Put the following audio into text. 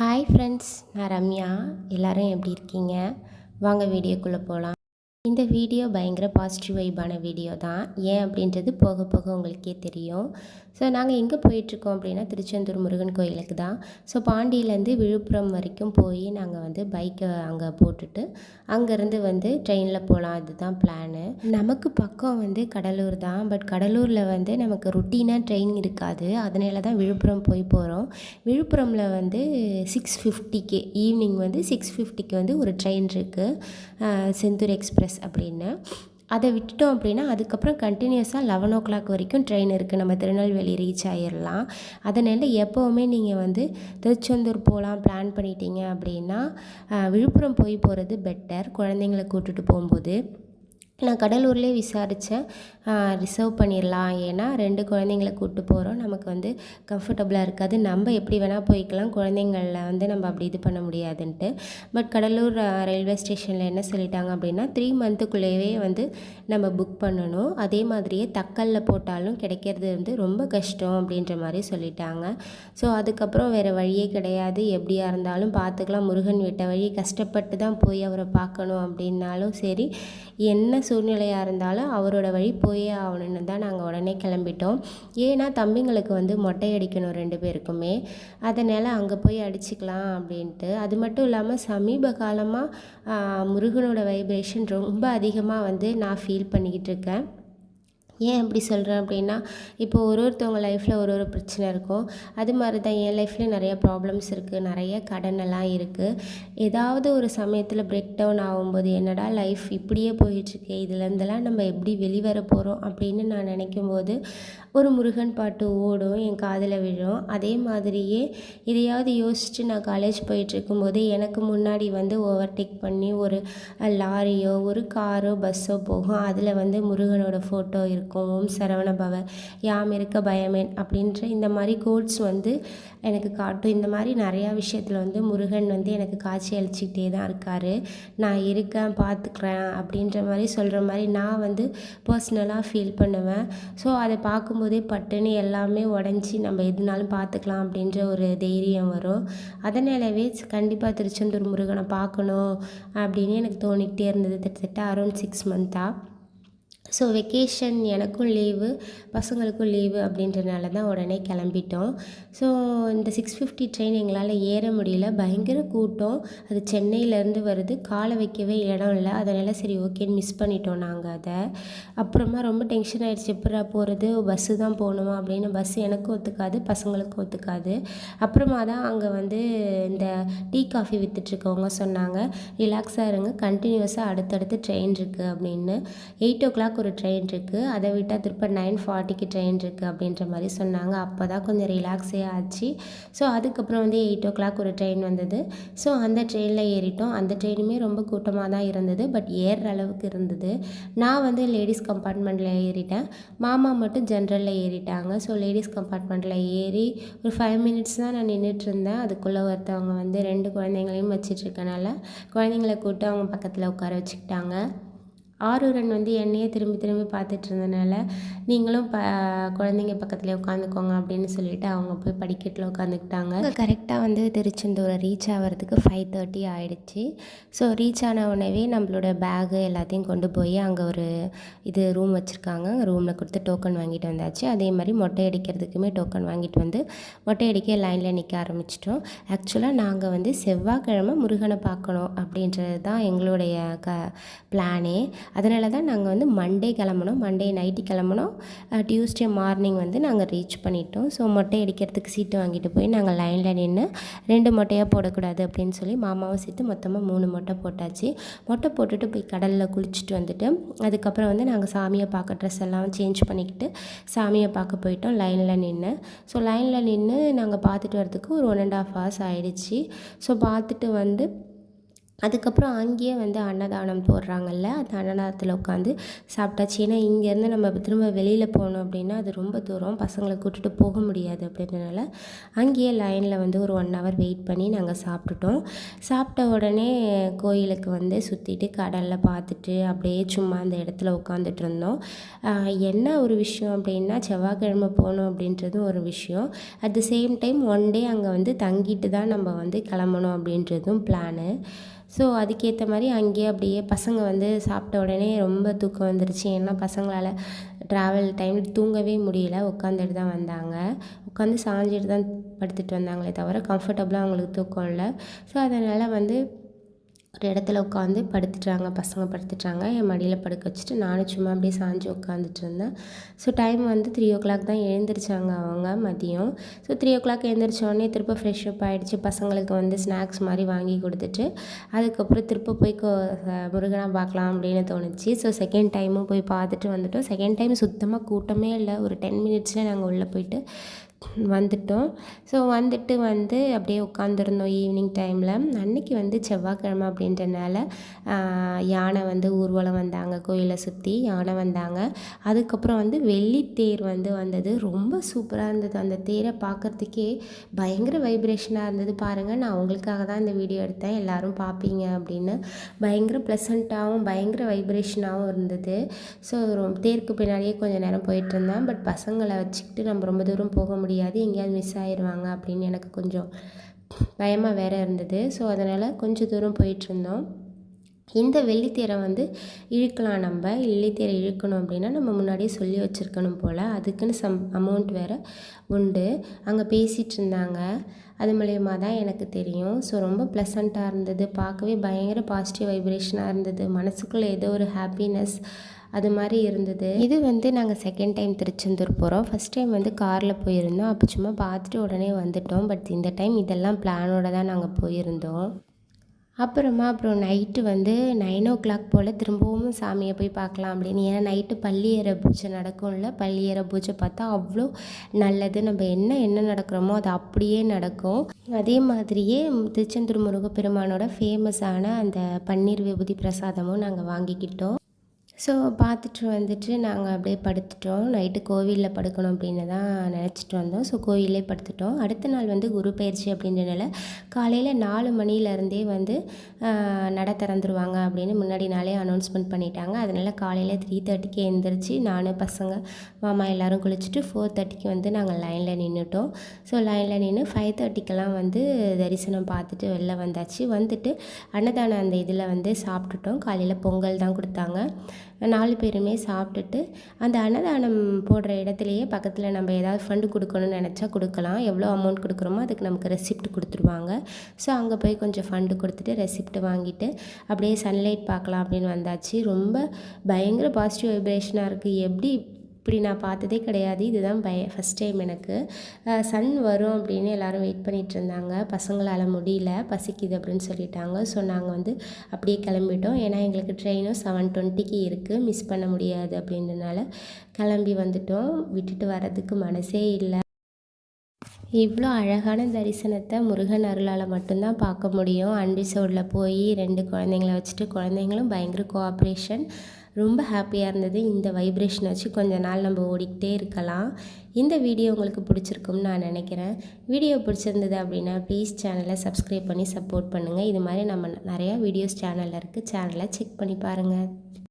Hi friends நான் ரம்யா. எல்லோரும் எப்படி இருக்கீங்க? வாங்க வீடியோக்குள்ளே போகலாம் இந்த வீடியோ பயங்கர பாசிட்டிவ் வைப்பான வீடியோ தான். ஏன் அப்படின்றது போக போக உங்களுக்கே தெரியும். ஸோ நாங்கள் எங்கே போயிட்டுருக்கோம் அப்படின்னா திருச்செந்தூர் முருகன் கோயிலுக்கு தான். ஸோ பாண்டியிலேருந்து விழுப்புரம் வரைக்கும் போய் நாங்கள் வந்து பைக்கை அங்கே போட்டுட்டு அங்கேருந்து வந்து ட்ரெயினில் போகலாம். அதுதான் பிளானு நமக்கு பக்கம் வந்து கடலூர் தான். பட் கடலூரில் வந்து நமக்கு ருட்டீனாக ட்ரெயின் இருக்காது. அதனால தான் விழுப்புரம் போய் போகிறோம் விழுப்புரமில் வந்து சிக்ஸ் ஃபிஃப்டிக்கு ஈவினிங் வந்து சிக்ஸ் ஃபிஃப்டிக்கு வந்து ஒரு ட்ரெயின் இருக்குது செந்தூர் எக்ஸ்பிரஸ் அப்படின்னு அதை விட்டுட்டோம் அப்படின்னா அதுக்கப்புறம் கண்டினியூஸாக லெவன் ஓ கிளாக் வரைக்கும் ட்ரெயின் இருக்குது நம்ம திருநெல்வேலி ரீச் ஆகிடலாம் அதனால் எப்போவுமே நீங்கள் வந்து திருச்செந்தூர் போகலாம் பிளான் பண்ணிட்டீங்க அப்படின்னா விழுப்புரம் போய் போகிறது பெட்டர் குழந்தைங்கள கூட்டிட்டு போகும்போது. நான் கடலூர்லேயே விசாரித்தேன் ரிசர்வ் பண்ணிடலாம் ஏன்னா ரெண்டு குழந்தைங்கள கூப்பிட்டு போகிறோம் நமக்கு வந்து கம்ஃபர்டபுளாக இருக்காது. நம்ம எப்படி வேணால் போய்க்கலாம். குழந்தைங்கள வந்து நம்ம அப்படி இது பண்ண முடியாதுன்ட்டு. பட் கடலூர் ரயில்வே ஸ்டேஷனில் என்ன சொல்லிட்டாங்க அப்படின்னா த்ரீ மந்த்துக்குள்ளேயே வந்து நம்ம புக் பண்ணணும். அதே மாதிரியே தக்கலில் போட்டாலும் கிடைக்கிறது வந்து ரொம்ப கஷ்டம் அப்படின்ற மாதிரி சொல்லிட்டாங்க. ஸோ அதுக்கப்புறம் வேறு வழியே கிடையாது. எப்படியா இருந்தாலும் பார்த்துக்கலாம். முருகன் விட்ட வழி கஷ்டப்பட்டு தான் போய் அவரை பார்க்கணும் அப்படின்னாலும் சரி என்ன சூழ்நிலையாக இருந்தாலும் அவரோட வழி போயே ஆகணும்னு தான் நாங்கள் உடனே கிளம்பிட்டோம். ஏன்னா தம்பிங்களுக்கு வந்து மொட்டை அடிக்கணும் ரெண்டு பேருக்குமே. அதனால் அங்கே போய் அடிச்சுக்கலாம் அப்படின்ட்டு. அது மட்டும் இல்லாமல் சமீப காலமாக முருகனோட வைப்ரேஷன் ரொம்ப அதிகமாக வந்து நான் ஃபீல் பண்ணிக்கிட்டு இருக்கேன். ஏன் அப்படி சொல்கிறேன் அப்படின்னா இப்போ ஒரு ஒருத்தவங்க லைஃப்பில் ஒரு ஒரு பிரச்சனை இருக்கும். அது மாதிரி தான் என் லைஃப்லேயும் நிறைய ப்ராப்ளம்ஸ் இருக்குது நிறைய கடன் எல்லாம் இருக்குது ஏதாவது ஒரு சமயத்தில் பிரேக் டவுன் ஆகும்போது என்னடா லைஃப் இப்படியே போயிட்டுருக்கு இதுலேருந்தெல்லாம் நம்ம எப்படி வெளிவர போகிறோம் அப்படின்னு நான் நினைக்கும் போது ஒரு முருகன் பாட்டு ஓடும் என் காதில் விழும். அதே மாதிரியே இதையாவது யோசித்து நான் காலேஜ் போயிட்டுருக்கும்போது எனக்கு முன்னாடி வந்து ஓவர்டேக் பண்ணி ஒரு லாரியோ ஒரு காரோ பஸ்ஸோ போகும். அதில் வந்து முருகனோட ஃபோட்டோ இருக்கும். ஓம் சரவண பவ யாம் இருக்க பயமேன் அப்படின்ற இந்த மாதிரி கோட்ஸ் வந்து எனக்கு காட்டும். இந்த மாதிரி நிறையா விஷயத்தில் வந்து முருகன் வந்து எனக்கு காட்சி அளிச்சுக்கிட்டே தான் இருக்கார். நான் இருக்கேன் பார்த்துக்கிறேன் அப்படின்ற மாதிரி சொல்கிற மாதிரி நான் வந்து பர்சனலாக ஃபீல் பண்ணுவேன். ஸோ அதை பார்க்கும்போதே பட்டுன்னு எல்லாமே உடஞ்சி நம்ம எதுனாலும் பார்த்துக்கலாம் அப்படின்ற ஒரு தைரியம் வரும். அதனாலவே கண்டிப்பாக திருச்செந்தூர் முருகனை பார்க்கணும் அப்படின்னு எனக்கு தோணிக்கிட்டே இருந்தது கிட்டத்தட்ட அரௌண்ட் சிக்ஸ் மந்த்தாக ஸோ வெக்கேஷன் எனக்கும் லீவு பசங்களுக்கும் லீவு அப்படின்றனால தான் உடனே கிளம்பிட்டோம். ஸோ இந்த சிக்ஸ் ஃபிஃப்டி ட்ரெயின் எங்களால் ஏற முடியல. பயங்கர கூட்டம். அது சென்னையிலேருந்து வருது. காலை வைக்கவே இடம் இல்லை. அதனால் சரி ஓகேன்னு மிஸ் பண்ணிட்டோம் நாங்கள் அதை. அப்புறமா ரொம்ப டென்ஷன் ஆகிடுச்சு எப்படா போகிறது பஸ்ஸு தான் போகணுமா அப்படின்னு. பஸ் எனக்கும் ஒத்துக்காது பசங்களுக்கும் ஒத்துக்காது. அப்புறமா தான் அங்கே வந்து இந்த டீ காஃபி விற்றுட்ருக்கவங்க சொன்னாங்க ரிலாக்ஸாக இருங்க. கண்டினியூஸாக அடுத்தடுத்து ட்ரெயின் இருக்குது அப்படின்னு. எயிட் ஓ கிளாக் ஒரு ட்ரெயின் இருக்குது அதை விட்டால் திருப்ப நைன் ஃபார்ட்டிக்கு ட்ரெயின் இருக்குது அப்படின்ற மாதிரி சொன்னாங்க. அப்போ தான் கொஞ்சம் ரிலாக்ஸே ஆச்சு. ஸோ அதுக்கப்புறம் வந்து எயிட் ஓ கிளாக் ஒரு ட்ரெயின் வந்தது. ஸோ அந்த ட்ரெயினில் ஏறிட்டோம். அந்த ட்ரெயினுமே ரொம்ப கூட்டமாக தான் இருந்தது. பட் ஏறுற அளவுக்கு இருந்தது. நான் வந்து லேடிஸ் கம்பார்ட்மெண்ட்டில் ஏறிட்டேன். மாமா மட்டும் ஜென்ரலில் ஏறிட்டாங்க. ஸோ லேடிஸ் கம்பார்ட்மெண்ட்டில் ஏறி ஒரு ஃபைவ் மினிட்ஸ் தான் நான் நின்றுட்டு இருந்தேன். அதுக்குள்ளே ஒருத்தவங்க வந்து ரெண்டு குழந்தைங்களையும் வச்சிட்ருக்கனால குழந்தைங்கள கூப்பிட்டு அவங்க பக்கத்தில் உட்கார வச்சுக்கிட்டாங்க. ஆரூரன் வந்து என்னையே திரும்பி திரும்பி பார்த்துட்டு இருந்தனால நீங்களும் ப குழந்தைங்க பக்கத்துலேயே உட்காந்துக்கோங்க அப்படின்னு சொல்லிட்டு அவங்க போய் படிக்கட்டில் உட்காந்துக்கிட்டாங்க. கரெக்டாக வந்து திருச்செந்தூரை ரீச் ஆகிறதுக்கு ஃபைவ் தேர்ட்டி ஆகிடுச்சு ஸோ ரீச் ஆன உடனே நம்மளோட பேகு எல்லாத்தையும் கொண்டு போய் அங்கே ஒரு இது ரூம் வச்சுருக்காங்க. ரூமில் கொடுத்து டோக்கன் வாங்கிட்டு வந்தாச்சு. அதே மாதிரி மொட்டை அடிக்கிறதுக்குமே டோக்கன் வாங்கிட்டு வந்து மொட்டை அடிக்க லைனில் நிற்க ஆரம்பிச்சிட்டோம். ஆக்சுவலாக நாங்கள் வந்து செவ்வாய்க்கிழமை முருகனை பார்க்கணும் அப்படின்றது தான் எங்களுடைய க பிளானே அதனால தான் நாங்கள் வந்து மண்டே கிளம்புனோம். மண்டே நைட்டு கிளம்புனோம். டியூஸ்டே மார்னிங் வந்து நாங்கள் ரீச் பண்ணிட்டோம். ஸோ மொட்டை அடிக்கிறதுக்கு சீட்டு வாங்கிட்டு போய் நாங்கள் லைனில் நின்று ரெண்டு மொட்டையாக போடக்கூடாது அப்படின்னு சொல்லி மாமாவும் சேர்த்து மொத்தமாக மூணு மொட்டை போட்டாச்சு. மொட்டை போட்டுட்டு போய் கடலில் குளிச்சுட்டு வந்துட்டு அதுக்கப்புறம் வந்து நாங்கள் சாமியை பார்க்க ட்ரெஸ் எல்லாம் சேஞ்ச் பண்ணிக்கிட்டு சாமியை பார்க்க போயிட்டோம் லைனில் நின்று ஸோ லைனில் நின்று நாங்கள் பார்த்துட்டு வரதுக்கு ஒரு ஒன் அண்ட் ஆஃப் ஹவர்ஸ் ஆகிடுச்சி ஸோ பார்த்துட்டு வந்து அதுக்கப்புறம் அங்கேயே வந்து அன்னதானம் போடுறாங்கல்ல அந்த அன்னதானத்தில் உட்காந்து சாப்பிட்டாச்சு. ஏன்னா இங்கேருந்து நம்ம திரும்ப வெளியில் போகணும் அப்படின்னா அது ரொம்ப தூரம். பசங்களை கூட்டிகிட்டு போக முடியாது அப்படின்றனால அங்கேயே லைனில் வந்து ஒரு ஒன் ஹவர் வெயிட் பண்ணி நாங்கள் சாப்பிட்டுட்டோம். சாப்பிட்ட உடனே கோயிலுக்கு வந்து சுற்றிட்டு கடலில் பார்த்துட்டு அப்படியே சும்மா அந்த இடத்துல உட்காந்துட்டு இருந்தோம். என்ன ஒரு விஷயம் அப்படின்னா செவ்வாய்க்கிழமை போகணும் அப்படின்றதும் ஒரு விஷயம். At the same time one day அங்கே வந்து தங்கிட்டு தான் நம்ம வந்து கிளம்பணும் அப்படின்றதும் பிளானு ஸோ அதுக்கேற்ற மாதிரி அங்கேயே அப்படியே பசங்க வந்து சாப்பிட்ட உடனே ரொம்ப தூக்கம் வந்துருச்சு. ஏன்னா பசங்களால் ட்ராவல் டைமில் தூங்கவே முடியல. உட்காந்துட்டு தான் வந்தாங்க. உட்காந்து சாஞ்சிட்டு தான் படுத்துட்டு வந்தாங்களே தவிர கம்ஃபர்டபுளாக அவங்களுக்கு தூக்கம் இல்லை. ஸோ அதனால் வந்து ஒரு இடத்துல உட்காந்து படுத்துட்டாங்க பசங்க படுத்துட்டாங்க. என் மடியில் படுக்க வச்சுட்டு நானும் சும்மா அப்படியே சாஞ்சு உட்காந்துட்டு இருந்தேன். ஸோ டைம் வந்து த்ரீ ஓ கிளாக் தான் எழுந்திரிச்சாங்க அவங்க மதியம். ஸோ த்ரீ ஓ கிளாக் எழுந்திரிச்சோடனே திருப்ப ஃப்ரெஷ் அப் ஆகிடுச்சு பசங்களுக்கு வந்து ஸ்நாக்ஸ் மாதிரி வாங்கி கொடுத்துட்டு அதுக்கப்புறம் திருப்ப போய் முருகனா பார்க்கலாம் அப்படின்னு தோணுச்சு. ஸோ செகண்ட் டைமும் போய் பார்த்துட்டு வந்துட்டோம். செகண்ட் டைம் சுத்தமாக கூட்டமே இல்லை. ஒரு டென் மினிட்ஸில் நாங்கள் உள்ளே போயிட்டு வந்துட்டோம். ஸோ வந்துட்டு வந்து அப்படியே உட்காந்துருந்தோம் ஈவினிங் டைமில் அன்னைக்கு வந்து செவ்வாய்க்கிழமை அப்படின்றனால யானை வந்து ஊர்வலம் வந்தாங்க கோயிலை சுற்றி யானை வந்தாங்க. அதுக்கப்புறம் வந்து வெள்ளித்தேர் வந்து வந்தது. ரொம்ப சூப்பராக இருந்தது. அந்த தேரை பார்க்குறதுக்கே பயங்கர வைப்ரேஷனாக இருந்தது. பாருங்கள் நான் உங்களுக்காக தான் இந்த வீடியோ எடுத்தேன். எல்லோரும் பார்ப்பீங்க அப்படின்னு. பயங்கர ப்ளசண்ட்டாகவும் பயங்கர வைப்ரேஷனாகவும் இருந்தது. ஸோ தேருக்கு பின்னாடியே கொஞ்சம் நேரம் போயிட்டு இருந்தேன். பட் பசங்களை வச்சுக்கிட்டு நம்ம ரொம்ப தூரம் போக முடியும் முடியாது. எங்கேயாவது மிஸ் ஆயிடுவாங்க அப்படின்னு எனக்கு கொஞ்சம் பயமாக வேறு இருந்தது. ஸோ அதனால் கொஞ்சம் தூரம் போயிட்டுருந்தோம் இந்த வெள்ளித்தேரை வந்து இழுக்கலாம் நம்ம. வெள்ளித்தேரை இழுக்கணும் அப்படின்னா நம்ம முன்னாடியே சொல்லி வச்சுருக்கணும் போல். அதுக்குன்னு சம் அமௌண்ட் வேறு உண்டு. அங்கே பேசிகிட்டு இருந்தாங்க. அது மூலயமா தான் எனக்கு தெரியும். ஸோ ரொம்ப ப்ளசண்ட்டாக இருந்தது. பார்க்கவே பயங்கர பாசிட்டிவ் வைப்ரேஷனாக இருந்தது. மனசுக்குள்ளே ஏதோ ஒரு ஹாப்பினஸ் அது மாதிரி இருந்தது. இது வந்து நாங்கள் செகண்ட் டைம் திருச்செந்தூர் போகிறோம் ஃபஸ்ட் டைம் வந்து காரில் போயிருந்தோம். அப்போ சும்மா பார்த்துட்டு உடனே வந்துட்டோம். பட் இந்த டைம் இதெல்லாம் பிளானோட தான் நாங்கள் போயிருந்தோம். அப்புறமா அப்புறம் நைட்டு வந்து நைன் ஓ கிளாக் போல் திரும்பவும் சாமியை போய் பார்க்கலாம் அப்படின்னு. ஏன்னா நைட்டு பள்ளியேற பூஜை நடக்கும்ல. பள்ளியேற பூஜை பார்த்தா அவ்வளோ நல்லது. நம்ம என்ன என்ன நடக்கிறோமோ அது அப்படியே நடக்கும். அதே மாதிரியே திருச்செந்தூர் முருகப்பெருமானோட ஃபேமஸான அந்த பன்னீர் விபூதி பிரசாதமும் நாங்கள் வாங்கிக்கிட்டோம். ஸோ பார்த்துட்டு வந்துட்டு நாங்கள் அப்படியே படுத்துட்டோம். நைட்டு கோவிலில் படுக்கணும் அப்படின்னு தான் நினச்சிட்டு வந்தோம். ஸோ கோவிலே படுத்துட்டோம். அடுத்த நாள் வந்து குரு பயிற்சி அப்படின்றனால காலையில் நாலு மணிலேருந்தே வந்து நட திறந்துருவாங்க அப்படின்னு முன்னாடி நாளே அனௌன்ஸ்மெண்ட் பண்ணிட்டாங்க. அதனால் காலையில் த்ரீ தேர்ட்டிக்கு எழுந்திரிச்சு நான் பசங்க மாமா எல்லோரும் குளிச்சுட்டு ஃபோர் தேர்ட்டிக்கு வந்து நாங்கள் லைனில் நின்றுட்டோம் ஸோ லைனில் நின்று ஃபைவ் தேர்ட்டிக்கெல்லாம் வந்து தரிசனம் பார்த்துட்டு வெளில வந்தாச்சு. வந்துட்டு அன்னதானம் அந்த இதில் வந்து சாப்பிட்டுட்டோம். காலையில் பொங்கல் தான் கொடுத்தாங்க. நாலு பேருமே சாப்பிட்டுட்டு அந்த அன்னதானம் போடுற இடத்துலையே பக்கத்தில் நம்ம ஏதாவது ஃபண்டு கொடுக்கணும்னு நினச்சா கொடுக்கலாம். எவ்வளோ அமௌண்ட் கொடுக்குறோமோ அதுக்கு நமக்கு ரெசிப்ட் கொடுத்துருவாங்க. ஸோ அங்கே போய் கொஞ்சம் ஃபண்டு கொடுத்துட்டு ரெசிப்ட் வாங்கிட்டு அப்படியே சன்லைட் பார்க்கலாம் அப்படின்னு வந்தாச்சு. ரொம்ப பயங்கர பாசிட்டிவ் வைப்ரேஷனாக இருக்குது எப்படி இப்படி நான் பார்த்ததே கிடையாது. இதுதான் பய ஃபஸ்ட் டைம் எனக்கு. சன் வரும் அப்படின்னு எல்லோரும் வெயிட் பண்ணிகிட்டு இருந்தாங்க. பசங்களால் முடியல. பசிக்குது அப்படின்னு சொல்லிட்டாங்க. ஸோ நாங்கள் வந்து அப்படியே கிளம்பிட்டோம். ஏன்னா எங்களுக்கு ட்ரெயினும் செவன் டுவெண்ட்டிக்கு இருக்குது மிஸ் பண்ண முடியாது அப்படின்றனால கிளம்பி வந்துட்டோம். விட்டுட்டு வர்றதுக்கு மனசே இல்லை. இவ்வளோ அழகான தரிசனத்தை முருகன் அருளால் மட்டும்தான் பார்க்க முடியும். அன்பிசோடில் போய் ரெண்டு குழந்தைங்கள வச்சுட்டு குழந்தைங்களும் பயங்கர கோஆப்ரேஷன் ரொம்ப ஹாப்பியாக இருந்தது. இந்த வைப்ரேஷனை வச்சு கொஞ்ச நாள் நம்ம ஓடிக்கிட்டே இருக்கலாம். இந்த வீடியோ உங்களுக்கு பிடிச்சிருக்கும்னு நான் நினைக்கிறேன். வீடியோ பிடிச்சிருந்தது அப்படின்னா ப்ளீஸ் சேனலை சப்ஸ்கிரைப் பண்ணி சப்போர்ட் பண்ணுங்கள் இது மாதிரி நம்ம நிறையா வீடியோஸ் சேனலில் இருக்குது சேனலை செக் பண்ணி பாருங்கள்